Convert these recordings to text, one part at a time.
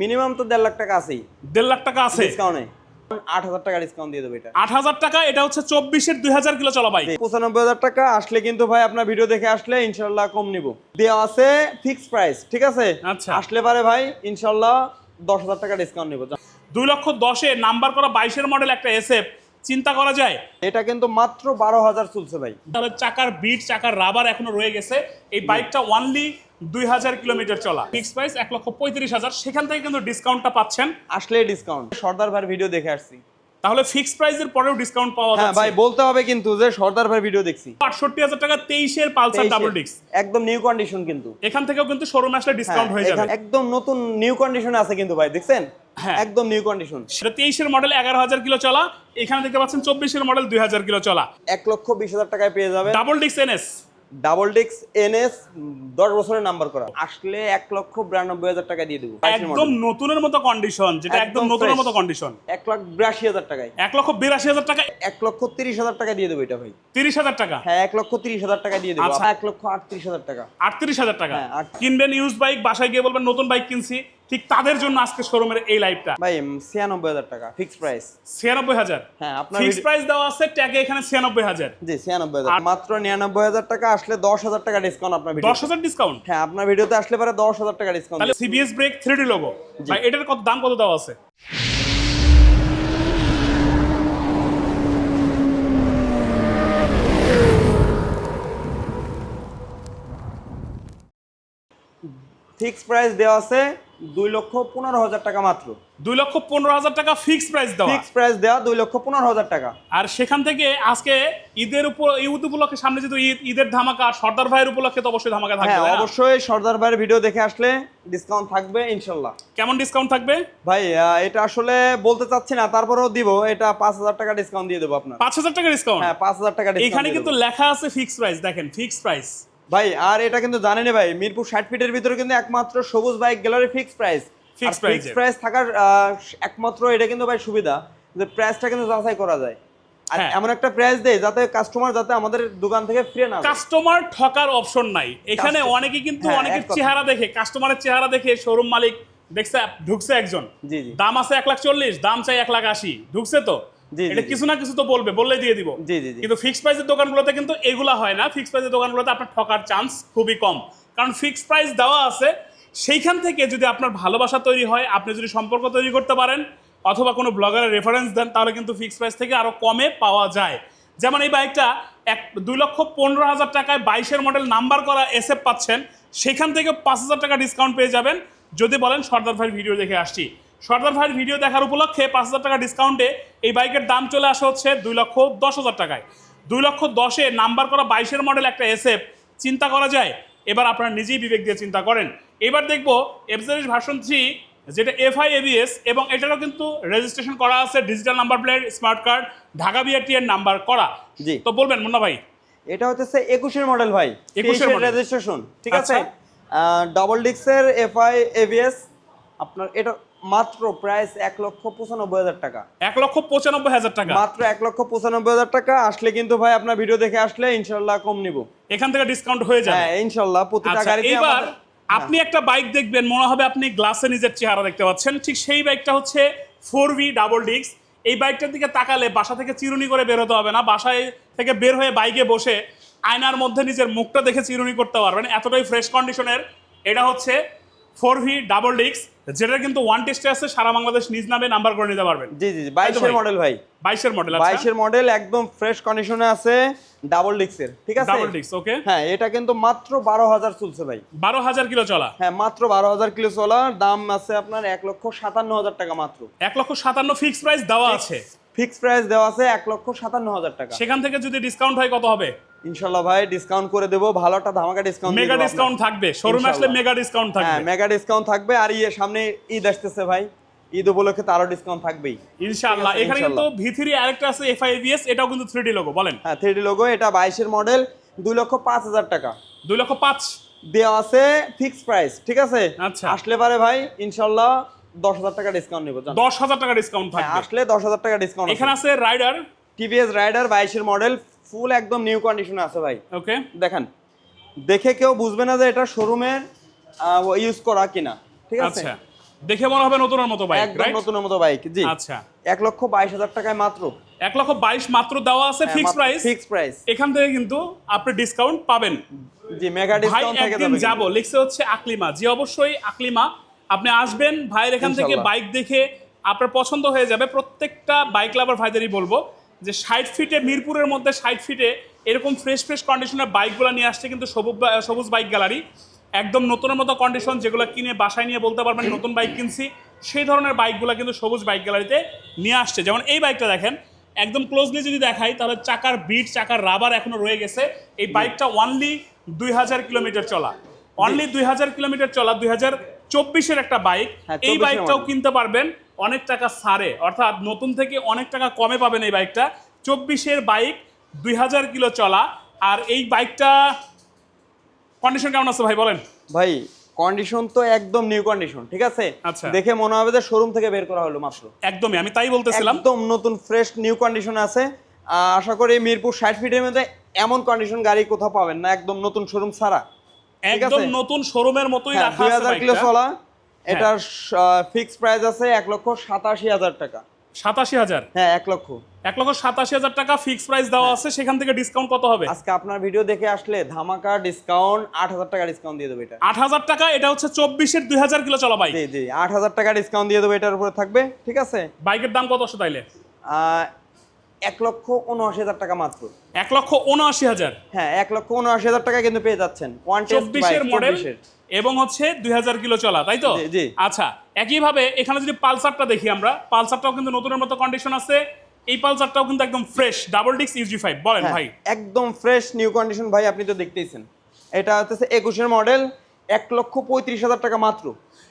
Minimum তো দেড় লাখ টাকা আছেই। দেড় লাখ টাকা আছে। ডিসকাউন্টে আট হাজার টাকা ডিসকাউন্ট দিয়ে দেবো এটা। আট হাজার টাকা এটা হচ্ছে চব্বিশের দুই হাজার কিলো চলা বাইক। পঁচানব্বই হাজার টাকা আসলে কিন্তু ভাই আপনার ভিডিও দেখে আসলে ইনশাল্লাহ কম নিব। দেওয়া আছে ফিক্স প্রাইস ঠিক আছে? আচ্ছা। আসলে পারে ভাই ইনশাল্লাহ দশ হাজার টাকা ডিসকাউন্ট নিব। দুই লক্ষ দশে নাম্বার করা বাইশের মডেল একটা এসএফ চিন্তা করা যায়? এটা কিন্তু মাত্র বারো হাজার চলছে ভাই। তাহলে চাকার বিট চাকার রাবার এখনও রয়ে গেছে। এই বাইকটা ওয়ানলি দুই হাজার কিলোমিটার চলা। ফিক্স প্রাইস এক লক্ষ পঁয়ত্রিশ হাজার। সেখান থেকে কিন্তু ডিসকাউন্টটা পাচ্ছেন। আসলে ডিসকাউন্ট সর্দার ভাইয়ের ভিডিও দেখে আসছি। তাহলে ফিক্স প্রাইসের পরেও ডিসকাউন্ট পাওয়া হ্যাঁ ভাই বলতে হবে কিন্তু যে সর্দার ভাইয়ের ভিডিও দেখছি। আটষট্টি হাজার টাকা তেইশের পালসার ডাবল ডিস্ক একদম নিউ কন্ডিশন কিন্তু। এখান থেকেও কিন্তু শোরুমে আসলে ডিসকাউন্ট হয়ে হ্যাঁ, যাবে। একদম নতুন নিউ কন্ডিশনে আছে কিন্তু ভাই দেখছেন? হ্যাঁ। একদম নিউ কন্ডিশন সেটা তেইশের মডেল এগারো হাজার কিলো চলা। এখানে দেখতে পাচ্ছেন চব্বিশের মডেল দুই হাজার কিলো চলা। এক লক্ষ বিশ হাজার টাকায় পেয়ে যাবে ডাবল ডিস্ক এনএস ডাবল ডিক্স এনএস দশ বছরের নাম্বার করা। আসলে এক লক্ষ বিরানব্বই হাজার টাকা দিয়ে দেবো। একদম নতুনের মতো কন্ডিশন যেটা একদম নতুনের মতো কন্ডিশন এক লাখ বিরাশি হাজার টাকায়। এক লক্ষ বিরাশি হাজার টাকা এক লক্ষ তিরিশ হাজার টাকা দিয়ে দেবো এটা ভাই। তিরিশ হাজার টাকা? হ্যাঁ এক লক্ষ তিরিশ হাজার টাকা দিয়ে দেবো। আচ্ছা। এক লক্ষ আটত্রিশ হাজার টাকা। আটত্রিশ হাজার টাকা। হ্যাঁ, কিনবেন ইউজ বাইক বাসায় গিয়ে বলবেন নতুন বাইক কিনছি। ঠিক তাদের জন্য আজকে শোরুমের এই লাইভটা। ভাই ছিয়ানব্বই হাজার টাকা ফিক্স প্রাইস ছিয়ানব্বই হাজার? হ্যাঁ আপনার ফিক্স ভিডিও- প্রাইস দেওয়া আছে ট্যাগে এখানে ছিয়ানব্বই হাজার। জি ছিয়ানব্বই হাজার। মাত্র নিরানব্বই হাজার টাকা আসলে দশ হাজার টাকা ডিসকাউন্ট আপনার ভিডিও দশ হাজার ডিসকাউন্ট হ্যাঁ আপনার ভিডিওতে আসলে পরে দশ হাজার টাকা ডিসকাউন্ট তাহলে CBS brake three D logo ভাই এটার কত দাম কত দেওয়া আছে? ফিক্স প্রাইস দেওয়া আছে দুই লক্ষ পনেরো হাজার টাকা মাত্র। দুই লক্ষ পনেরো হাজার টাকা ফিক্স প্রাইস দেওয়া। ফিক্স প্রাইস দেওয়া দুই লক্ষ পনেরো হাজার টাকা। আর সেখান থেকে আজকে ঈদের উপর ঈদ উপলক্ষে সামনে যেহেতু ঈদ ঈদের ধামাকা সর্দার ভাইয়ের উপলক্ষে তো অবশ্যই ধামাকা থাকবে হ্যাঁ অবশ্যই সর্দার ভাইয়ের ভিডিও দেখে আসলে ডিসকাউন্ট থাকবে ইনশাল্লাহ। কেমন ডিসকাউন্ট থাকবে? ভাই এটা আসলে বলতে চাচ্ছি না তারপরেও দিব এটা পাঁচ হাজার টাকা ডিসকাউন্ট দিয়ে দেবো আপনার। পাঁচ হাজার টাকা ডিসকাউন্ট হ্যাঁ পাঁচ হাজার টাকা এখানে কিন্তু লেখা আছে ফিক্স প্রাইস দেখেন ফিক্স প্রাইস ভাই আর এটা কিন্তু জানেনই ভাই মিরপুর ষাট ফিটের ভিতরে কিন্তু একমাত্র Sabuj bike gallery fix price fix. Price থাকার একমাত্র এটা কিন্তু ভাই সুবিধা যে প্রাইসটা কিন্তু যাচাই করা যায়। আর হ্যাঁ। এমন একটা প্রাইস দেয় যাতে কাস্টমার যাতে আমাদের দোকান থেকে ফিরে না কাস্টমার ঠকার অপশন নাই। এখানে অনেকে কিন্তু হ্যাঁ, অনেকের চেহারা দেখে কাস্টমারের চেহারা দেখে শোরুম মালিক দেখছে ঢুকছে একজন। দাম আছে এক লাখ চল্লিশ দাম চাই এক লাখ আশি। ঢুকছে তো? এটা। কিছু না কিছু তো বলবে বললেই দিয়ে দিব। কিন্তু ফিক্স প্রাইসের দোকানগুলোতে কিন্তু এগুলা হয় না। ফিক্স প্রাইসের দোকানগুলোতে আপনার ঠকার চান্স খুবই কম। কারণ ফিক্স প্রাইস দেওয়া আছে সেইখান থেকে যদি আপনার ভালোবাসা তৈরি হয় আপনি যদি সম্পর্ক তৈরি করতে পারেন অথবা কোনো ব্লগারের রেফারেন্স দেন তাহলে কিন্তু ফিক্স প্রাইস থেকে আরও কমে পাওয়া যায়। যেমন এই বাইকটা এক দুই লক্ষ পনেরো হাজার টাকায় বাইশের মডেল নাম্বার করা এসএফ পাচ্ছেন সেখান থেকে পাঁচ হাজার টাকা ডিসকাউন্ট পেয়ে যাবেন। যদি বলেন সর্দার ভাইয়ের ভিডিও দেখে আসছি। সর্দার ভাইয়ের ভিডিও দেখার উপলক্ষে পাঁচ হাজার টাকা ডিসকাউন্টে এই বাইকের দাম চলে আসা হচ্ছে দুই লক্ষ দশ হাজার টাকায় দুই লক্ষ দশে নাম্বার করা বাইশের মডেল একটা এসএফ চিন্তা করা যায় এবার আপনারা নিজেই বিবেক দিয়ে চিন্তা করেন এবার দেখব এফজেরিস ভার্সন থ্রি যেটা এফআই এবিএস এবং এটারও কিন্তু রেজিস্ট্রেশন করা আছে digital number plate smart card Dhaka BRT এর নাম্বার করা জি। তো বলবেন মুন্না ভাই এটা হচ্ছে একুশের মডেল ভাই একুশের। রেজিস্ট্রেশন ঠিক আছে। ডাবল ডিক্সের এফআই এবিএস আপনার এটা মাত্র প্রাইস এক লক্ষ পঁচানব্বই হাজার টাকা। এক লক্ষ পঁচানব্বই হাজার টাকা। মাত্র এক লক্ষ পঁচানব্বই হাজার টাকা। আসলে কিন্তু ভাই আপনার ভিডিও দেখে আসলে ইনশাল্লাহ কম নিব। এখান থেকে ডিসকাউন্ট হয়ে যাবে। হ্যাঁ ইনশাল্লাহ প্রতিটা আচ্ছা গাড়িতে এবার হ্যাঁ। আপনি একটা বাইক দেখবেন মনে হবে আপনি গ্লাসে নিজের চেহারা দেখতে পাচ্ছেন। ঠিক সেই বাইকটা হচ্ছে ফোর ভি ডাবল ডিক্স এই বাইকটার দিকে তাকালে বাসা থেকে চিরুনি করে বের হতে হবে না। বাসায় থেকে বের হয়ে বাইকে বসে আয়নার মধ্যে নিজের মুখটা দেখে চিরুনি করতে পারবেন। এতটাই ফ্রেশ কন্ডিশনের এটা হচ্ছে ফোর ভি ডাবল ডিক্স যেটা কিন্তু ওয়ান টেস্টে আছে সারা বাংলাদেশ নিজ নামে নাম্বার করে নিতে পারবেন। জি জি বাইশের মডেল ভাই? বাইশের মডেল আছে বাইশের মডেল একদম ফ্রেশ কন্ডিশনে আছে ডাবল ডিক্সের ঠিক আছে? ডাবল ডিক্স ওকে হ্যাঁ এটা কিন্তু মাত্র বারো হাজার চলছে ভাই। বারো হাজার কিলো চলা? হ্যাঁ মাত্র বারো হাজার কিলো চলা দাম আছে আপনার এক লক্ষ সাতান্ন হাজার টাকা মাত্র। এক লক্ষ সাতান্ন ফিক্স প্রাইস দেওয়া আছে। ফিক্স প্রাইস দেওয়া আছে এক লক্ষ সাতান্ন হাজার টাকা। সেখান থেকে যদি ডিসকাউন্ট হয় কত হবে? ইনশাল্লাহ ভাই ডিসকাউন্ট করে দেবো। ভালো একটা ধামাকা ডিসকাউন্ট মেগা ডিসকাউন্ট থাকবে। শোরুমে আসলে মেগা ডিসকাউন্ট হ্যাঁ মেগা ডিসকাউন্ট থাকবে। আর ইয়ে সামনে ঈদ আসতেছে ভাই। ঈদ উপলক্ষে তো আরও ডিসকাউন্ট থাকবেই। ইনশাআল্লাহ। এখানে কিন্তু ইনশাআল্লাহ। ভি থ্রি আরেকটা আছে এফআইভিএস এটাও কিন্তু থ্রি লোগো বলেন। হ্যাঁ থ্রি লোগো এটা বাইশের মডেল দুই লক্ষ পাঁচ হাজার টাকা। দুই লক্ষ পাঁচ। দেওয়া আছে ফিক্স প্রাইস ঠিক আছে? আচ্ছা। আসলে পারে ভাই ইনশাল্লাহ দশ হাজার টাকা ডিসকাউন্ট নেব জান। দশ হাজার টাকা ডিসকাউন্ট হ্যাঁ, থাকবে। আসলে দশ হাজার টাকা ডিসকাউন্ট এখানে আছে। রাইডার টিভিএস রাইডার বাইশের মডেল ফুল একদম নিউ কন্ডিশনে আছে ভাই। ওকে। দেখেন দেখে কেউ বুঝবে না যে এটা শোরুমের ইউজ করা কিনা ঠিক আছে? আচ্ছা। দেখে মনে হবে নতুনের মতো বাইক একদম নতুনের মতো বাইক জি। আচ্ছা। এক লক্ষ বাইশ হাজার টাকায় মাত্র। এক লক্ষ বাইশ মাত্র দেওয়া আছে ফিক্স প্রাইস ফিক্স প্রাইস এখান থেকে কিন্তু আপনি ডিসকাউন্ট পাবেন। জি মেগা ডিসকাউন্ট থেকে একদিন যাব লিখছে হচ্ছে আকলিমা। জি অবশ্যই আকলিমা। আপনি আসবেন ভাইয়ের এখান থেকে বাইক দেখে আপনার পছন্দ হয়ে যাবে। প্রত্যেকটা বাইক লাভার ভাইদেরই বলব। যে ষাট ফিটে মিরপুরের মধ্যে ষাট ফিটে এরকম ফ্রেশ ফ্রেশ কন্ডিশনের বাইকগুলো নিয়ে আসছে কিন্তু সবুজ সবুজ বাইক গ্যালারি একদম নতুনের মতো কন্ডিশন যেগুলো কিনে বাসায় নিয়ে বলতে পারবেন নতুন বাইক কিনছি সেই ধরনের বাইকগুলো কিন্তু সবুজ বাইক গ্যালারিতে নিয়ে আসছে। যেমন এই বাইকটা দেখেন একদম ক্লোজলি যদি দেখাই তাহলে চাকার বিট চাকার রাবার এখনও রয়ে গেছে। এই বাইকটা ওনলি দুই হাজার কিলোমিটার চলা। অনলি দুই হাজার কিলোমিটার চলা দুই হাজার চব্বিশের একটা বাইক হ্যাঁ, এই বাইকটাও কিনতে পারবেন। অনেক টাকা সারে অর্থাৎ নতুন থেকে অনেক টাকা কমে পাবেন এই বাইকটা চব্বিশের বাইক দুই হাজার কিলো চলা। আর এই বাইকটা কন্ডিশন কেমন আছে ভাই বলেন? ভাই কন্ডিশন তো একদম নিউ কন্ডিশন ঠিক আছে? আচ্ছা। দেখে মনে হবে যে শোরুম থেকে বের করা হলো মাত্র। একদমই আমি তাই বলতেছিলাম। একদম নতুন ফ্রেশ নিউ কন্ডিশন আছে। আশা করি মিরপুর ষাট ফিটের মধ্যে এমন কন্ডিশন গাড়ি কোথাও পাবেন না একদম নতুন শোরুম ছাড়া। একদম নতুন শোরুমের মতোই হ্যাঁ রাখা দুই আছে হাজার কিলো চলা। এটার ফিক্স প্রাইস আছে এক লক্ষ সাতাশি হাজার টাকা। সাতাশি হাজার? হ্যাঁ এক লক্ষ। এক লক্ষ সাতাশি হাজার টাকা ফিক্স প্রাইস দেওয়া আছে সেখান থেকে ডিসকাউন্ট কত হবে? আজকে আপনার ভিডিও দেখে আসলে ধামাকা ডিসকাউন্ট আট হাজার টাকা ডিসকাউন্ট দিয়ে দেবো এটা। আট হাজার টাকা এটা হচ্ছে চব্বিশের দুই হাজার কিলো চলা বাইক জি জি আট হাজার টাকা ডিসকাউন্ট দিয়ে দেবো এটার উপরে থাকবে ঠিক আছে? বাইকের দাম কত আসে তাইলে? এক লক্ষ উনআশি হাজার টাকা মাত্র। এক লক্ষ উনআশি হাজার। হ্যাঁ এক লক্ষ উনআশি হাজার টাকা কিন্তু পেয়ে যাচ্ছেন। ওয়ান চব্বিশের মডেল এবং হচ্ছে দুই হাজার কিলো চলা তাই তো? জি। আচ্ছা একইভাবে এখানে যদি পালসারটা দেখি আমরা পালসারটাও কিন্তু নতুনের মতো কন্ডিশন আছে। এই পালসারটাও কিন্তু একদম ফ্রেশ ডাবল ডিক্স ইউজি ফাইভ বলেন ভাই। একদম ফ্রেশ নিউ কন্ডিশন ভাই আপনি তো দেখতেইছেন। এটা হচ্ছে একুশের মডেল এক লক্ষ পঁয়ত্রিশ হাজার টাকা মাত্র।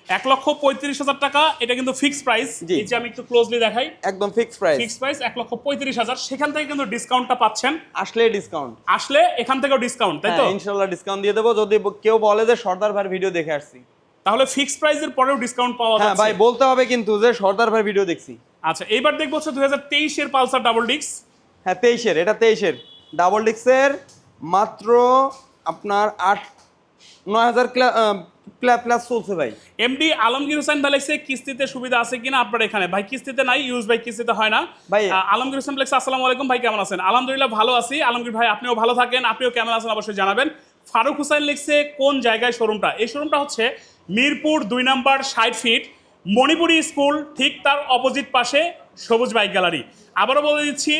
এক লক্ষ পঁয়ত্রিশ হাজার টাকা এটা কিন্তু ফিক্স প্রাইস যে আমি একটু ক্লোজলি দেখাই। একদম ফিক্স প্রাইস ফিক্স প্রাইস এক লক্ষ পঁয়ত্রিশ হাজার। সেখান থেকে কিন্তু ডিসকাউন্টটা পাচ্ছেন। আসলে ডিসকাউন্ট আসলে এখান থেকেও ডিসকাউন্ট তাই তো? হ্যাঁ ইনশাল্লাহ ডিসকাউন্ট দিয়ে দেবো। যদি কেউ বলে যে সর্দার ভাই ভিডিও দেখে আসছি। তাহলে ফিক্স প্রাইসের পরেও ডিসকাউন্ট পাওয়া হ্যাঁ ভাই বলতে হবে কিন্তু যে সর্দার ভাই ভিডিও দেখছি। আচ্ছা এইবার দেখব হচ্ছে দুই হাজার তেইশের পালসার ডাবল ডিক্স হ্যাঁ তেইশের এটা তেইশের ডাবল ডিক্সের মাত্র আপনার আট নয় হাজার প্লাস প্লাস চলছে ভাই। এমডি আলমগীর হোসেন ভাই কিস্তিতে সুবিধা আছে কিনা আপনার এখানে? ভাই কিস্তিতে নাই ইউজ ভাই কিস্তিতে হয় না। ভাই- আলমগীর হোসেন লেখছে আসসালামু আলাইকুম ভাই কেমন আছেন? আলহামদুলিল্লাহ ভালো আছি। আলমগীর ভাই আপনিও ভালো থাকেন আপনিও কেমন আছেন অবশ্যই জানাবেন। ফারুক হুসাইন লিখছে কোন জায়গায় শোরুমটা এই শোরুমটা হচ্ছে মিরপুর দুই নাম্বার ষাট ফিট মণিপুরি স্কুল ঠিক তার অপোজিট পাশে সবুজ বাইক গ্যালারি আবারও বলে দিচ্ছি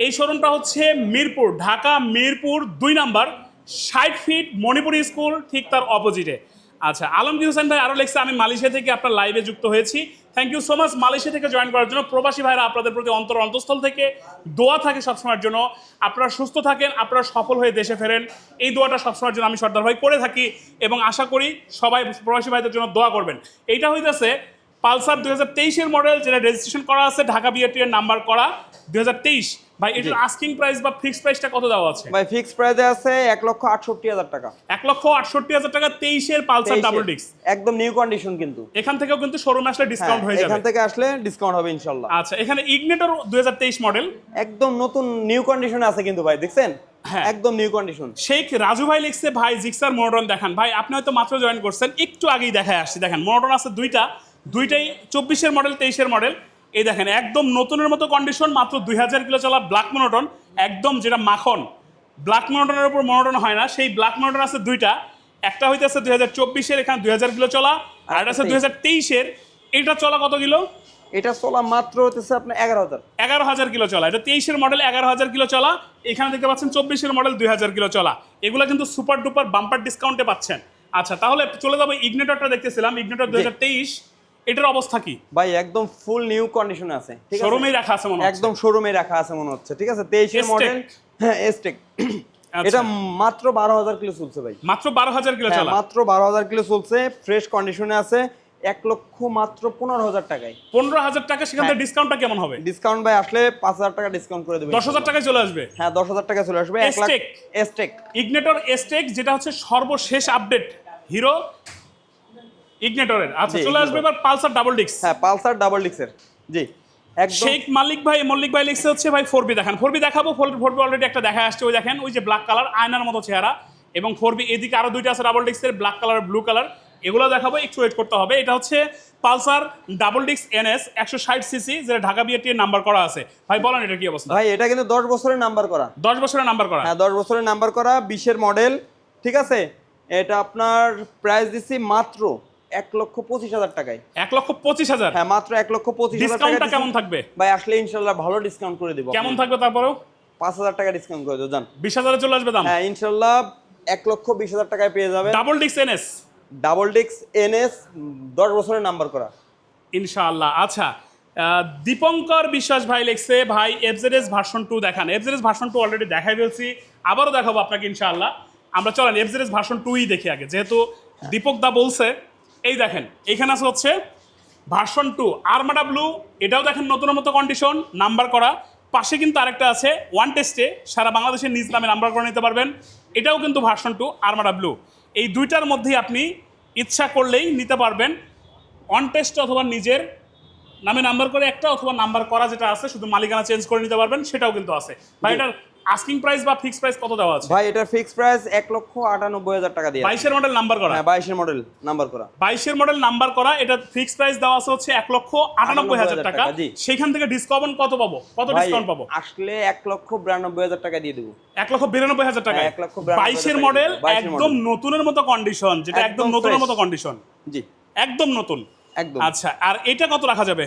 এই শোরুমটা হচ্ছে মিরপুর ঢাকা মিরপুর দুই নাম্বার ষাট ফিট মণিপুরি স্কুল ঠিক তার অপোজিটে আচ্ছা আলমগীর হোসেন ভাই আরও লেখছে, আমি মালয়েশিয়া থেকে আপনার লাইভে যুক্ত হয়েছি। Thank you so much Malaysia থেকে জয়েন করার জন্য। প্রবাসী ভাইরা আপনাদের প্রতি অন্তর অন্তঃস্থল থেকে দোয়া থাকে সবসময়ের জন্য। আপনারা সুস্থ থাকেন, আপনারা সফল হয়ে দেশে ফেরেন। এই দোয়াটা সবসময়ের জন্য আমি সর্দার ভাই করে থাকি এবং আশা করি সবাই প্রবাসী ভাইদের জন্য দোয়া করবেন। এইটা হইতেছে পালসার দু হাজার তেইশের মডেল যেটা রেজিস্ট্রেশন করা আছে, ঢাকা বিআরটি এর নাম্বার করা। দুই হাজার তেইশ ভাই এটার আস্কিং প্রাইস বা ফিক্সড প্রাইসটা কত দেওয়া আছে? ভাই ফিক্স প্রাইসে আছে এক লক্ষ আটষট্টি হাজার টাকা। এক লক্ষ আটষট্টি হাজার টাকা তেইশের পালসার ডাবল ডিস্ক একদম নিউ কন্ডিশন কিন্তু। এখান থেকেও কিন্তু শোরুমে আসলে ডিসকাউন্ট হয়ে হ্যাঁ, যাবে। এখান থেকে আসলে ডিসকাউন্ট হবে ইনশাল্লাহ। আচ্ছা এখানে ইগনেটর দুই মডেল একদম নতুন নিউ কন্ডিশনে আছে কিন্তু ভাই দেখছেন? হ্যাঁ। একদম নিউ কন্ডিশন শেখ রাজু ভাই লিখছে ভাই জিক্সার মোটন দেখান। ভাই আপনি হয়তো মাত্র জয়েন করছেন একটু আগেই দেখায় আসছি। দেখেন মোটন আছে দুইটা দুইটাই চব্বিশের মডেল তেইশের মডেল এই দেখেন একদম নতুনের মতো কন্ডিশন মাত্র দুই হাজার কিলো চলা ব্ল্যাক মনোটন একদম যেটা মাখন। ব্ল্যাক মোনোটনের উপর মনোটন হয় না সেই ব্ল্যাক মোনোটন আছে দুইটা। একটা হইতেছে দুই হাজার চব্বিশের এখানে দুই হাজার কিলো চলা আর একটা আছে দুই হাজার তেইশের। এটা চলা কত কিলো? এটা চলা মাত্র হতেছে আপনার এগারো হাজার। এগারো হাজার কিলো চলা এটা তেইশের মডেল এগারো হাজার কিলো চলা এখানে দেখতে পাচ্ছেন চব্বিশের মডেল দুই হাজার কিলো চলা। এগুলো কিন্তু সুপার ডুপার বাম্পার ডিসকাউন্টে পাচ্ছেন। আচ্ছা তাহলে চলে যাব ইগনেটরটা দেখতেছিলাম ইগনেটর দুই হাজার তেইশ। এটার অবস্থা কি? ভাই একদম ফুল নিউ কন্ডিশনে আছে ঠিক আছে? শোরুমেই রাখা আছে মনে হচ্ছে। একদম শোরুমে রাখা আছে মনে হচ্ছে ঠিক আছে? তেইশের Aztec। মডেল হ্যাঁ এসটেক আচ্ছা। এটা মাত্র বারো হাজার কিলো চলছে ভাই। মাত্র বারো হাজার কিলো হ্যাঁ, চলা? মাত্র বারো হাজার কিলো চলছে ফ্রেশ কন্ডিশনে আছে এক লক্ষ মাত্র পনেরো হাজার টাকায়। পনেরো হাজার টাকা সেখান থেকে হ্যাঁ। ডিসকাউন্টটা কেমন হবে? ডিসকাউন্ট ভাই আসলে পাঁচ হাজার টাকা ডিসকাউন্ট করে দেবে। দশ হাজার টাকায় চলে আসবে? হ্যাঁ দশ হাজার টাকা চলে আসবে Aztec। এসটেক ইগনেটর এসটেক যেটা হচ্ছে সর্বশেষ আপডেট হিরো ইগনেটরের আচ্ছা চলে আসবে এবার পালসার ডাবল ডিস্ক হ্যাঁ পালসার ডাবল ডিক্সের জি শেখ মালিক ভাই মল্লিক ভাই লিখছে হচ্ছে ভাই ফোর বি দেখান। ফোর বি দেখাবো ফোর ফোর বি অলরেডি একটা দেখা আসছে ওই দেখেন ওই যে ব্ল্যাক কালার আয়নার মতো চেহারা। এবং ফোর বি এদিকে আরও দুইটা আছে ডাবল ডিস্কের ব্ল্যাক কালার ব্লু কালার এগুলো দেখাবো একটু ওয়েট করতে হবে। এটা হচ্ছে পালসার ডাবল ডিক্স এনএস একশো ষাট সিসি যেটা ঢাকা বিআরটি নাম্বার করা আছে। ভাই বলেন এটা কি অবস্থা? ভাই এটা কিন্তু দশ বছরের নাম্বার করা। দশ বছরের নাম্বার করা। হ্যাঁ দশ বছরের নাম্বার করা বিশের মডেল ঠিক আছে? এটা আপনার প্রাইস দিচ্ছি মাত্র এক লক্ষ পঁচিশ হাজার টাকায়। এক লক্ষ পঁচিশ হাজার? হ্যাঁ মাত্র এক লক্ষ পঁচিশ হাজার টাকা ডিসকাউন্টটা কেমন থাকবে? ভাই আসলে ইনশাল্লাহ ভালো ডিসকাউন্ট করে দেবো। কেমন থাকবে তারপরেও? পাঁচ হাজার টাকা ডিসকাউন্ট করে দেবো জান। বিশ হাজারে চলে আসবে দাম? হ্যাঁ ইনশাল্লাহ এক লক্ষ বিশ হাজার টাকায় পেয়ে যাবে ডাবল ডিক্স এনএস ডাবল ডিক্স এনএস দশ বছরের নাম্বার করা। ইনশাআল্লাহ। আচ্ছা দীপঙ্কর বিশ্বাস ভাই লিখছে ভাই এফজেডএস ভার্সন টু দেখান। এফজেডএস ভার্সন টু অলরেডি দেখাই ফেলছি। আবারও দেখাবো আপনাকে ইনশাআল্লাহ। আমরা চলেন এফজেডএস ভার্সন টুই দেখি আগে। যেহেতু দীপক দা বলছে এই দেখেন এখানে আছে হচ্ছে ভার্সন টু আরমাডা ব্লু এটাও দেখেন নতুন মতো কন্ডিশন নাম্বার করা। পাশে কিন্তু আরেকটা আছে ওয়ান টেস্টে সারা বাংলাদেশের নিজ নামে নাম্বার করে নিতে পারবেন। এটাও কিন্তু ভার্সন টু আরমাডা ব্লু এই দুইটার মধ্যেই আপনি ইচ্ছা করলেই নিতে পারবেন। অন টেস্ট অথবা নিজের নামে নাম্বার করে একটা অথবা নাম্বার করা যেটা আছে শুধু মালিকানা চেঞ্জ করে নিতে পারবেন সেটাও কিন্তু আছে। ভাই এটার আস্কিং প্রাইস বা ফিক্স প্রাইস কত দেওয়া আছে? ভাই এটার ফিক্স প্রাইস এক লক্ষ আটানব্বই হাজার টাকা দিয়ে বাইশের মডেল নাম্বার করা। হ্যাঁ বাইশের মডেল নাম্বার করা। বাইশের মডেল নাম্বার করা এটা ফিক্স প্রাইস দেওয়া আছে হচ্ছে এক লক্ষ আটানব্বই হাজার টাকা। টাকা, সেখান থেকে ডিসকাউন্ট কত পাবো? কত ডিসকাউন্ট পাবো? আসলে এক লক্ষ বিরানব্বই হাজার টাকা দিয়ে দেবো। এক লক্ষ বিরানব্বই হাজার টাকা হ্যাঁ, এক লক্ষ বিরানব্বই বাইশের মডেল দিয়ে দেবো। 22 এর একদম নতুনের মতো কন্ডিশন যেটা একদম একদম নতুনের মতো কন্ডিশন জি। একদম নতুন। একদম। আচ্ছা আর এটা কত রাখা যাবে?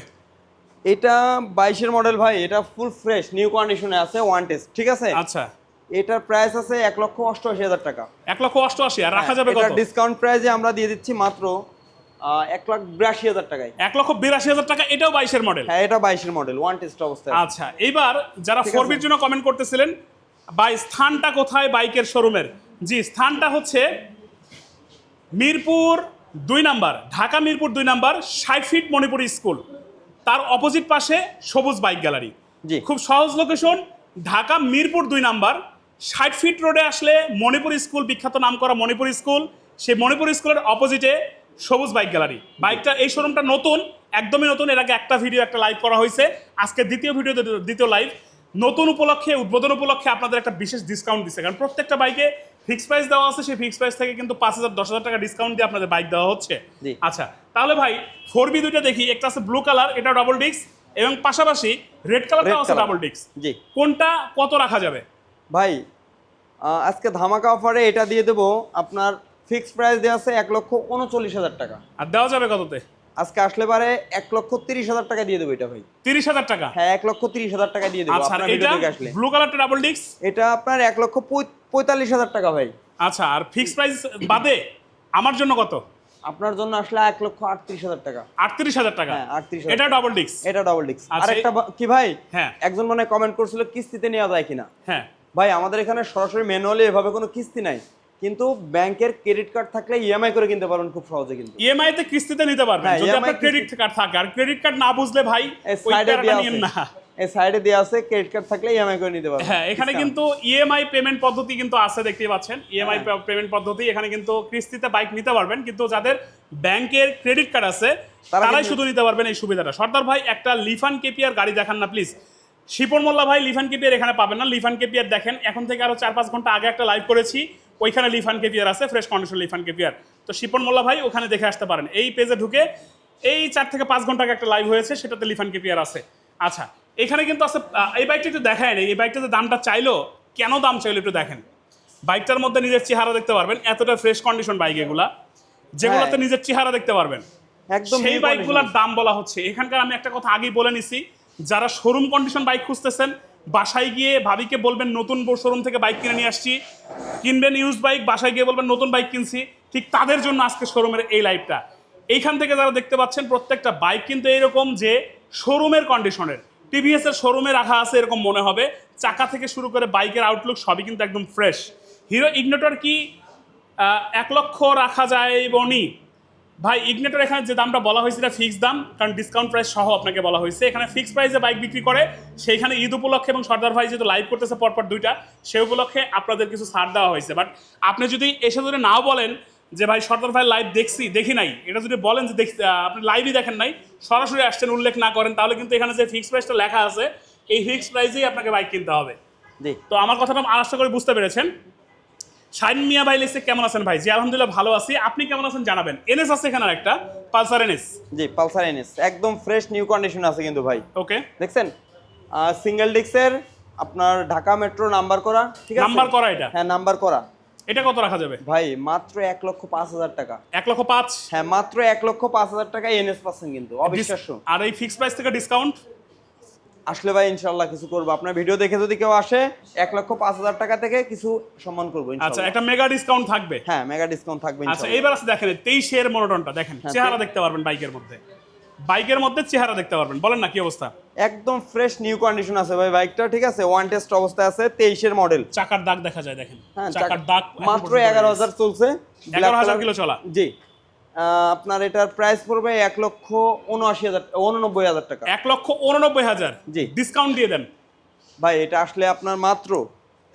এটা বাইশের মডেল ভাই এটা ফুল ফ্রেশ নিউ কন্ডিশনে আছে ওয়ান টেস্ট ঠিক আছে? আচ্ছা। এটার প্রাইস আছে এক লক্ষ অষ্টআশি হাজার টাকা। এক লক্ষ অষ্টআশি আর রাখা যাবে কত? ডিসকাউন্ট প্রাইসে আমরা দিয়ে দিচ্ছি মাত্র এক লাখ বিরাশি হাজার টাকায়। এক লক্ষ বিরাশি হাজার টাকা এটাও বাইশের মডেল হ্যাঁ এটা বাইশের মডেল ওয়ান টেস্ট অবস্থায় আচ্ছা এইবার যারা ঠিক ফোর আছে। বির জন্য কমেন্ট করতেছিলেন ভাই স্থানটা কোথায় বাইকের শোরুমের জি স্থানটা হচ্ছে মিরপুর দুই নাম্বার ঢাকা মিরপুর দুই নাম্বার ষাট ফিট মণিপুর স্কুল তার অপোজিট পাশে সবুজ বাইক গ্যালারি জি। খুব সহজ লোকেশন ঢাকা মিরপুর দুই নাম্বার। ষাট ফিট রোডে আসলে মণিপুর স্কুল বিখ্যাত নাম করা মণিপুর স্কুল সেই মণিপুর স্কুলের অপোজিটে সবুজ বাইক গ্যালারি বাইকটা এই শোরুমটা নতুন একদমই নতুন এর আগে একটা ভিডিও একটা লাইভ করা হয়েছে। আজকে দ্বিতীয় ভিডিও দ্বিতীয় লাইভ নতুন উপলক্ষে উদ্বোধন উপলক্ষে আপনাদের একটা বিশেষ ডিসকাউন্ট দিচ্ছে। কারণ প্রত্যেকটা বাইকে ফিক্স প্রাইস দেওয়া আছে সেই ফিক্স প্রাইস থেকে কিন্তু পাঁচ হাজার দশ হাজার টাকা ডিসকাউন্ট দিয়ে আপনাদের বাইক দেওয়া হচ্ছে। আচ্ছা তাহলে ভাই ফোর বি দুইটা দেখি একটা আছে ব্লু কালার এটা ডাবল ডিস্ক এবং পাশাপাশি রেড কালারটাও Red আছে ডাবল ডিস্ক জি। কোনটা কত রাখা যাবে? ভাই আজকে ধামাকা অফারে এটা দিয়ে দেবো আপনার ফিক্স প্রাইস দেওয়া আছে এক লক্ষ উনচল্লিশ হাজার টাকা। আর দেওয়া যাবে কততে? আজকে আসলে পারে এক লক্ষ তিরিশ হাজার টাকা দিয়ে দেবো এটা ভাই। তিরিশ হাজার টাকা? হ্যাঁ এক লক্ষ তিরিশ হাজার টাকা দিয়ে দেবো আচ্ছা আপনার ভিডিও আসলে। ব্লু কালারটা ডাবল ডিস্ক এটা আপনার এক লক্ষ পঁয়তাল্লিশ হাজার টাকা ভাই। আচ্ছা আর ফিক্স প্রাইস বাদে আমার জন্য কত? আপনার জন্য আসলে এক লক্ষ আটত্রিশ হাজার টাকা। আটত্রিশ হাজার টাকা? হ্যাঁ, 38,000 এটা ডাবল ডিস্ক এটা ডাবল ডিস্ক আর একটা কি ভাই? হ্যাঁ। একজন মনে কমেন্ট করছিল কিস্তিতে নেওয়া যায় কিনা? হ্যাঁ। ভাই আমাদের এখানে সরাসরি ম্যানুয়ালি এভাবে কোনো কিস্তি নাই। কিন্তু ব্যাংকের ক্রেডিট কার্ড থাকলে ইএমআই করে কিনতে পারবেন খুব সহজে কিন্তু। ইএমআই তে কিস্তিতে নিতে পারবেন। হ্যাঁ, যদি আপনার ক্রেডিট কার্ড থাকে আর ক্রেডিট কার্ড না বুঝলে ভাই ওই সাইডে দেওয়া নিয়েন আছে। না। এই সাইডে দেওয়া আছে ক্রেডিট কার্ড থাকলে ইএমআই করে নিতে পারবেন। হ্যাঁ এখানে কিন্তু ইএমআই পেমেন্ট পদ্ধতি কিন্তু আছে দেখতেই পাচ্ছেন। ইএমআই হ্যাঁ। পেমেন্ট পদ্ধতি এখানে কিন্তু কিস্তিতে বাইক নিতে পারবেন কিন্তু যাদের ব্যাংকের ক্রেডিট কার্ড আছে তারাই শুধু নিতে পারবেন এই সুবিধাটা। সর্দার ভাই একটা লিফান কেপিয়ার গাড়ি দেখান না প্লিজ শিপন মোল্লা ভাই লিফান কেপিয়ার এখানে পাবেন না। লিফান কেপিয়ার দেখেন এখন থেকে আরও চার পাঁচ ঘণ্টা আগে একটা লাইভ করেছি। ওইখানে লিফান কেপিয়ার আছে ফ্রেশ কন্ডিশন লিফান কেপিয়ার তো শিপন মোল্লা ভাই ওখানে দেখে আসতে পারেন। এই পেজে ঢুকে এই চার থেকে পাঁচ ঘণ্টা আগে একটা লাইভ হয়েছে সেটাতে লিফান কেপিয়ার আছে। আচ্ছা এখানে কিন্তু আছে এই বাইকটা একটু দেখায় নেই। এই বাইকটাতে দামটা চাইলো কেন দাম চাইলো একটু দেখেন। বাইকটার মধ্যে নিজের চেহারা দেখতে পারবেন এতটা ফ্রেশ কন্ডিশন বাইক এগুলা। যেগুলোতে হ্যাঁ। নিজের চেহারা দেখতে পারবেন। একদম সেই বাইকগুলোর দাম বলা হচ্ছে। এখানকার আমি একটা কথা আগেই বলে নিছি যারা শোরুম কন্ডিশন বাইক খুঁজতেছেন বাসায় গিয়ে ভাবিকে বলবেন, নতুন শোরুম থেকে বাইক কিনে নিয়ে আসছি। কিনবেন ইউজ বাইক বাসায় গিয়ে বলবেন, নতুন বাইক কিনছি। ঠিক তাদের জন্য আজকে শোরুমের এই লাইভটা এইখান থেকে যারা দেখতে পাচ্ছেন, প্রত্যেকটা বাইক কিন্তু এরকম যে শোরুমের কন্ডিশনের টিভিএস এর শোরুমে রাখা আছে এরকম মনে হবে। চাকা থেকে শুরু করে বাইকের আউটলুক সবই কিন্তু একদম ফ্রেশ হিরো ইগনেটর কি এক লক্ষ রাখা যায় বনি? ভাই ইগনেটর এখানে যে দামটা বলা হয়েছে এটা ফিক্স দাম কারণ ডিসকাউন্ট প্রাইস সহ আপনাকে বলা হয়েছে। এখানে ফিক্স প্রাইসে বাইক বিক্রি করে সেইখানে ঈদ উপলক্ষে এবং সর্দার ভাই যেহেতু লাইভ করতেছে পরপর দুইটা সেই উপলক্ষে আপনাদের কিছু ছাড় দেওয়া হয়েছে। বাট আপনি যদি এসে যদি নাও বলেন যে ভাই সর্দার ভাই লাইভ দেখছি দেখি নাই। এটা যদি বলেন যে আহ, আপনি লাইভই দেখেন নাই সরাসরি আসছেন উল্লেখ না করেন তাহলে কিন্তু এখানে যে ফিক্স প্রাইসটা লেখা আছে এই ফিক্স প্রাইসেই আপনাকে বাইক কিনতে হবে। তো আমার কথাটা আশা করে বুঝতে পেরেছেন। শাইন মিয়া ভাই লিখছে কেমন আছেন ভাই? জি আলহামদুলিল্লাহ ভালো আছি। আপনি কেমন আছেন জানাবেন। এনএস আছে এখানে একটা পালসার এনএস। জি পালসার এনএস। একদম ফ্রেশ নিউ কন্ডিশন আছে কিন্তু ভাই। ওকে। দেখছেন? সিঙ্গেল ডিক্সের আপনার ঢাকা মেট্রো নাম্বার করা ঠিক আছে? নাম্বার করা এটা? হ্যাঁ নাম্বার করা। এটা কত রাখা যাবে? ভাই মাত্র এক লক্ষ পাঁচ হাজার টাকা। এক লক্ষ পাঁচ? হ্যাঁ মাত্র এক লক্ষ পাঁচ হাজার টাকা এনএস পাচ্ছেন কিন্তু অবিশ্বাস্য। আর এই ফিক্স প্রাইস থেকে ডিসকাউন্ট আসলে ভাই ইনশাল্লাহ কিছু করব। আপনার ভিডিও দেখে যদি কেউ আসে এক লক্ষ পাঁচ হাজার টাকা থেকে কিছু সম্মান করব আচ্ছা একটা মেগা ডিসকাউন্ট থাকবে? হ্যাঁ মেগা ডিসকাউন্ট থাকবে আচ্ছা এইবার আছে দেখেন তেইশের মনোটনটা দেখেন হ্যাঁ, চেহারা দেখতে পারবেন বাইকের মধ্যে। বাইকের মধ্যে চেহারা দেখতে পারবেন বলেন না কি অবস্থা? একদম ফ্রেশ নিউ কন্ডিশন আছে ভাই বাইকটা ঠিক আছে? ওয়ান টেস্ট অবস্থায় আছে তেইশের মডেল চাকার দাগ দেখা যায় দেখেন। হ্যাঁ চাকার দাগ মাত্র এগারো। হাজার চলছে। এগারো হাজার কিলো চলা। জি। আপনার এটার প্রাইস পড়বে এক লক্ষ উনআশি হাজার উননব্বই হাজার টাকা। এক লক্ষ উননব্বই হাজার। জি। ডিসকাউন্ট দিয়ে দেন। ভাই এটা আসলে আপনার মাত্র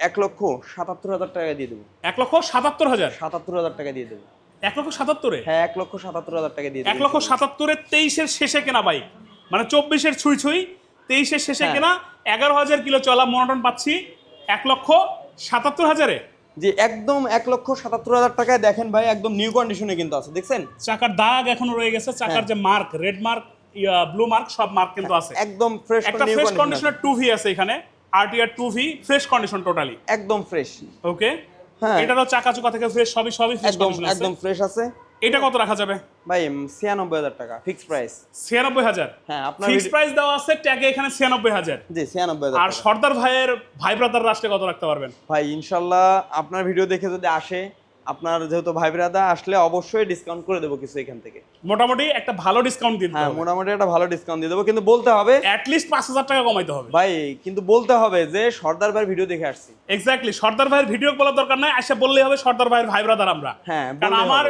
এক লক্ষ সাতাত্তর হাজার টাকা দিয়ে দেবো। এক লক্ষ সাতাত্তর হাজার? সাতাত্তর হাজার টাকা দিয়ে দেবো। এক লক্ষ সাতাত্তরে? হ্যাঁ এক লক্ষ সাতাত্তর হাজার টাকা দিয়ে এক লক্ষ সাতাত্তরে তেইশের শেষে কেনা বাইক মানে চব্বিশের ছুঁই ছুঁই তেইশের শেষে হ্যাঁ। কেনা এগারো হাজার কিলো চলা মনোটন পাচ্ছি এক লক্ষ সাতাত্তর হাজারে। জি একদম এক লক্ষ সাতাত্তর হাজার টাকায় দেখেন ভাই একদম নিউ কন্ডিশনে কিন্তু আছে দেখছেন? চাকার দাগ এখনও রয়ে গেছে চাকার হ্যাঁ। যে mark red mark blue mark সব মার্ক কিন্তু আছে। একদম ফ্রেশ একটা ফ্রেশ কন্ডিশনার টু ভি আছে। এখানে RTR two V fresh condition totally একদম ফ্রেশ ওকে হ্যাঁ। এটারও চাকা চুকা থেকে ফ্রেশ সবই সবই ফ্রেশ একদম একদম ফ্রেশ আছে। এটা কত রাখা যাবে? ভাই ছিয়ানব্বই হাজার টাকা ফিক্সড প্রাইস ছিয়ানব্বই হাজার? হ্যাঁ আপনার ফিক্সড প্রাইস দেওয়া আছে ট্যাগে এখানে ছিয়ানব্বই হাজার। জি ছিয়ানব্বই হাজার আর টাকা। সর্দার ভাইয়ের ভাই ব্রাদার রাষ্ট্রে কত রাখতে পারবেন? ভাই ইনশাআল্লাহ আপনার ভিডিও দেখে যদি আসে আপনার যেহেতু ভাই ব্রাদা আসলে অবশ্যই ডিসকাউন্ট করে দেবো কিছু এখান থেকে। মোটামুটি একটা ভালো ডিসকাউন্ট দিতে হ্যাঁ মোটামুটি একটা ভালো ডিসকাউন্ট দিয়ে দেবো কিন্তু বলতে হবে অ্যাটলিস্ট পাঁচ হাজার টাকা কমাইতে হবে। ভাই কিন্তু বলতে হবে যে সর্দার ভাইয়ের ভিডিও দেখে আসছি। এক্স্যাক্টলি সর্দার ভাইয়ের ভিডিও বলার দরকার নাই আসে বললেই হবে সর্দার ভাইয়ের ভাই ব্রাদার আমরা। হ্যাঁ, কারণ আমার।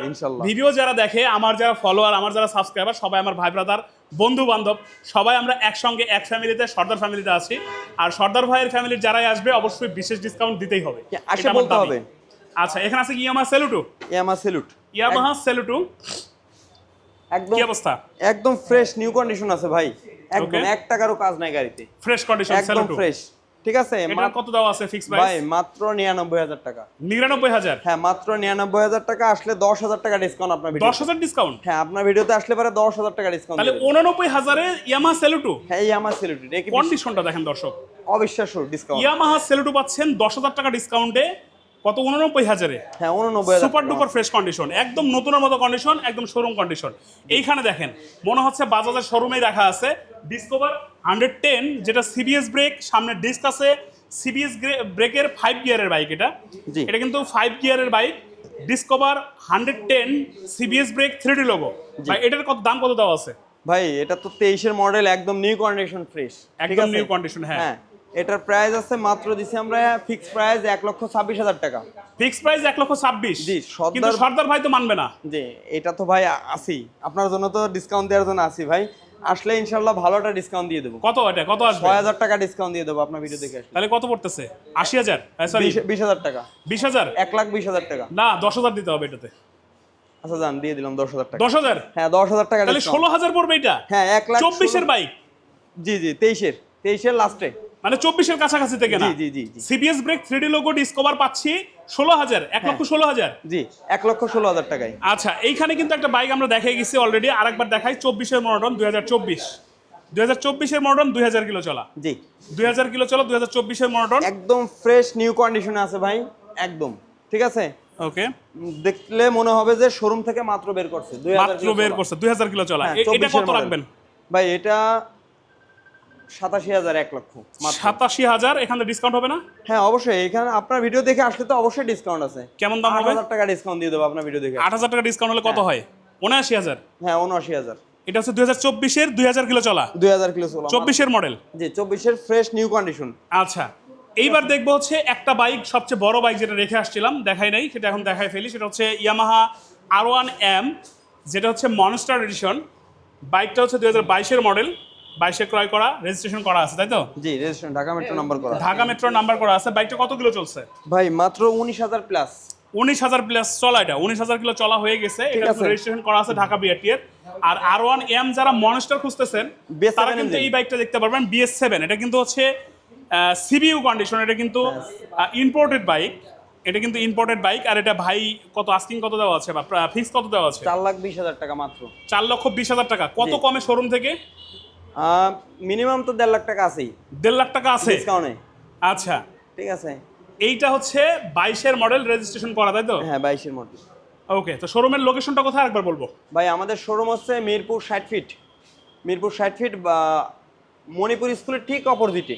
ভিডিও যারা দেখে আমার যারা ফলোয়ার আমার যারা সাবস্ক্রাইবার সবাই আমার ভাই ব্রাদার বন্ধু বান্ধব সবাই আমরা একসঙ্গে এক ফ্যামিলিতে সর্দার ফ্যামিলিতে আছি। আর সর্দার ভাইয়ের ফ্যামিলির যারাই আসবে অবশ্যই বিশেষ ডিসকাউন্ট দিতেই হবে। আসে বলতে হবে। আচ্ছা এখানে আছে ইয়ামা সেলুটু? ইয়ামা সেলুট। ইয়ামাহা সেলুটু? একদম কি অবস্থা? একদম ফ্রেশ নিউ কন্ডিশন আছে ভাই। একদম. এক টাকারও কাজ নাই গাড়িতে। ফ্রেশ কন্ডিশন একদম ফ্রেশ ঠিক আছে? এটা কত দেওয়া আছে ফিক্স প্রাইস ভাই মাত্র নিরানব্বই হাজার টাকা। নিরানব্বই হাজার? হ্যাঁ মাত্র নিরানব্বই হাজার টাকা আসলে দশ হাজার টাকা ডিসকাউন্ট আপনার ভিডিও দশ হাজার ডিসকাউন্ট হ্যাঁ আপনার ভিডিওতে আসলে পরে দশ হাজার টাকা ডিসকাউন্ট তাহলে উননব্বই হাজারে ইয়ামা সেলুটু? হ্যাঁ ইয়ামা কি কন্ডিশনটা দেখেন দর্শক। অবিশ্বাস্য ডিসকাউন্ট ইয়ামাহা সেলুটু পাচ্ছেন দশ হাজার টাকা ডিসকাউন্টে কত? উননব্বই হাজারে। হ্যাঁ উননব্বই সুপার ডুপার ফ্রেশ কন্ডিশন একদম নতুনের মতো কন্ডিশন একদম শোরুম কন্ডিশন এইখানে দেখেন মনে হচ্ছে বাজাজের শোরুমেই রাখা আছে। ডিসকভার হান্ড্রেড টেন যেটা সিবিএস ব্রেক সামনে ডিস্ক আছে। সিবিএস ব্রেকের ফাইভ গিয়ারের বাইক এটা। এটা কিন্তু ফাইভ গিয়ারের bike Discover hundred ten CBS brake three D logo ভাই এটার কত দাম কত দেওয়া আছে? ভাই এটা তো তেইশের মডেল একদম নিউ কন্ডিশন ফ্রেশ একদম নিউ কন্ডিশন হ্যাঁ। হ্যাঁ। এটার প্রাইস আছে মাত্র দিছি আমরা ফিক্স প্রাইস এক লক্ষ ছাব্বিশ হাজার টাকা। ফিক্স প্রাইস এক লক্ষ ছাব্বিশ। জি, কিন্তু সর্দার ভাই তো মানবে না। জি এটা তো ভাই আসি আপনার জন্য তো ডিসকাউন্ট দেওয়ার জন্য আসি ভাই। আসলে ইনশাল্লাহ ভালোটা ডিসকাউন্ট দিয়ে দেবো। কত এটা? কত আসবে? ছয় হাজার টাকা ডিসকাউন্ট দিয়ে দেবো আপনার ভিডিও দেখে আসলে। তাহলে কত পড়তেছে? আশি হাজার? সরি বিশ- হাজার টাকা। বিশ হাজার? এক লাখ বিশ হাজার টাকা। না দশ হাজার দিতে হবে এটাতে। আচ্ছা যান দিয়ে দিলাম দশ হাজার টাকা। দশ হাজার? হ্যাঁ দশ হাজার টাকা তাহলে। ষোলো হাজার পড়বে এটা? হ্যাঁ এক লাখ চব্বিশের বাইক জি জি তেইশের। তেইশের লাস্টে মানে চব্বিশের কাছাকাছি থেকে না? জি, জি, জি। CBS brake three D logo Discover পাচ্ছি ষোলো হাজার এক লক্ষ ষোলো হাজার? জি এক লক্ষ ষোলো হাজার টাকায়। আচ্ছা এইখানে কিন্তু একটা বাইক আমরা দেখে গেছি অলরেডি আরেকবার দেখাই চব্বিশের মডন দুই হাজার চব্বিশ। দুই হাজার চব্বিশের মডন দুই হাজার কিলো চলা। জি। দুই হাজার কিলো চলা দুই হাজার চব্বিশের মডন একদম ফ্রেশ নিউ কন্ডিশনে আছে ভাই একদম। ঠিক আছে? ওকে দেখলে মনে হবে যে শোরুম থেকে মাত্র বের করছে দুই হাজার মাত্র কিলো বের চলা। করছে দুই হাজার কিলো চলা। হ্যাঁ, এটা কত রাখবেন? ভাই এটা সাতাশি হাজার এক লক্ষ। সাতাশি হাজার এখানে ডিসকাউন্ট হবে না? হ্যাঁ অবশ্যই। এখানে আপনার ভিডিও দেখে আসলে তো অবশ্যই ডিসকাউন্ট আছে। কেমন দাম হবে? টাকা ডিসকাউন্ট দিয়ে দেবো আপনার ভিডিও দেখে। আট হাজার টাকা ডিসকাউন্ট হলে কত হয়। উনআশি হাজার? হ্যাঁ উনআশি হাজার। এটা হচ্ছে দুই হাজার চব্বিশের দুই হাজার কিলো চলা। দুই হাজার কিলো চলা চব্বিশের মডেল জি চব্বিশের ফ্রেশ নিউ কন্ডিশন আচ্ছা এইবার দেখব হচ্ছে একটা বাইক সবচেয়ে বড় বাইক যেটা রেখে আসছিলাম দেখাই নাই সেটা এখন দেখাই ফেলি সেটা হচ্ছে ইয়ামাহা আর ওয়ান এম যেটা হচ্ছে মনস্টার এডিশন বাইকটা হচ্ছে দুই হাজার বাইশের মডেল বাইশে ক্রয় করা রেজিস্ট্রেশন করা আছে তাই তো? জি রেজিস্ট্রেশন ঢাকা মেট্রো নাম্বার করা ঢাকা মেট্রো নাম্বার করা আছে। বাইকটা কত কিলো চলছে? ভাই মাত্র উনিশ হাজার প্লাস উনিশ হাজার প্লাস চলা এটা। উনিশ হাজার কিলো চলা হয়ে গেছে। এটা রেজিস্ট্রেশন করা আছে ঢাকা বিআরটি এর। আর আর ওয়ান এম যারা মনস্টার খুঁজতেছেন BS7 তারা কিন্তু এই বাইকটা দেখতে পারবেন বিএস সেভেন এটা কিন্তু হচ্ছে সিবিইউ কন্ডিশন এটা কিন্তু ইম্পোর্টেড বাইক এটা কিন্তু ইম্পোর্টেড বাইক আর এটা ভাই কত আস্কিং কত দেওয়া আছে বা ফিক্স কত দেওয়া আছে? চার লাখ বিশ হাজার টাকা মাত্র। চার লক্ষ বিশ হাজার টাকা। কত কমে শোরুম থেকে? মিনিমাম তো দেড় লাখ টাকা আছেই। দেড় লাখ টাকা আছে? ডিসকাউন্টে আচ্ছা। ঠিক আছে। এইটা হচ্ছে বাইশের মডেল রেজিস্ট্রেশন করা তাই তো? হ্যাঁ বাইশের মডেল ওকে তো শোরুমের লোকেশনটা কোথায় একবার বলব? ভাই আমাদের শোরুম হচ্ছে মিরপুর ষাট ফিট মিরপুর ষাট ফিট বা মণিপুর স্কুলের ঠিক অপোজিটে